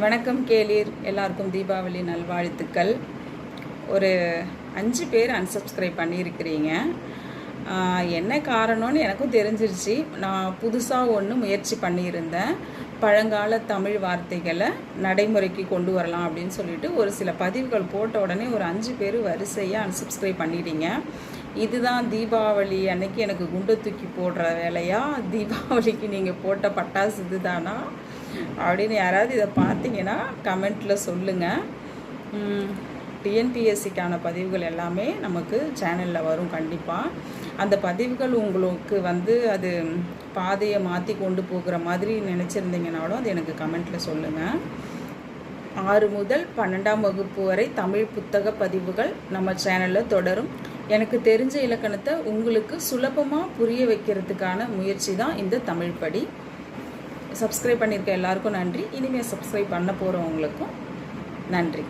வணக்கம் கேளீர். எல்லாருக்கும் தீபாவளி நல்வாழ்த்துக்கள். ஒரு அஞ்சு பேர் அன்சப்ஸ்கிரைப் பண்ணியிருக்கிறீங்க. என்ன காரணம்னு எனக்கும் தெரிஞ்சிருச்சு. நான் புதுசாக ஒன்று முயற்சி பண்ணியிருந்தேன். பழங்கால தமிழ் வார்த்தைகளை நடைமுறைக்கு கொண்டு வரலாம் அப்படின்னு சொல்லிட்டு ஒரு சில பதிவுகள் போட்ட உடனே ஒரு அஞ்சு பேர் வரிசையாக அன்சப்ஸ்கிரைப் பண்ணிட்டீங்க. இதுதான் தீபாவளி அன்னைக்கு எனக்கு குண்டு தூக்கி போடுற வேலையா? தீபாவளிக்கு நீங்கள் போட்ட பட்டாசு இதுதானா? அப்படின்னு யாராவது இதை பார்த்தீங்கன்னா கமெண்ட்டில் சொல்லுங்கள் டிஎன்பிஎஸ்சிக்கான பதிவுகள் எல்லாமே நமக்கு சேனலில் வரும் கண்டிப்பாக அந்த பதிவுகள் உங்களுக்கு வந்து அது பாதையை மாற்றி கொண்டு போகிற மாதிரி நினச்சிருந்தீங்கனாலும் அது எனக்கு கமெண்ட்டில் சொல்லுங்கள் ஆறு முதல் பன்னெண்டாம் வகுப்பு வரை தமிழ் புத்தக பதிவுகள் நம்ம சேனலில் தொடரும். எனக்கு தெரிஞ்ச இலக்கணத்தை உங்களுக்கு சுலபமாக புரிய வைக்கிறதுக்கான முயற்சி தான் இந்த தமிழ் படி. சப்ஸ்கிரைப் பண்ணியிருக்க எல்லாருக்கும் நன்றி. இனிமேல் சப்ஸ்கிரைப் பண்ண போகிறவங்களுக்கும் நன்றி.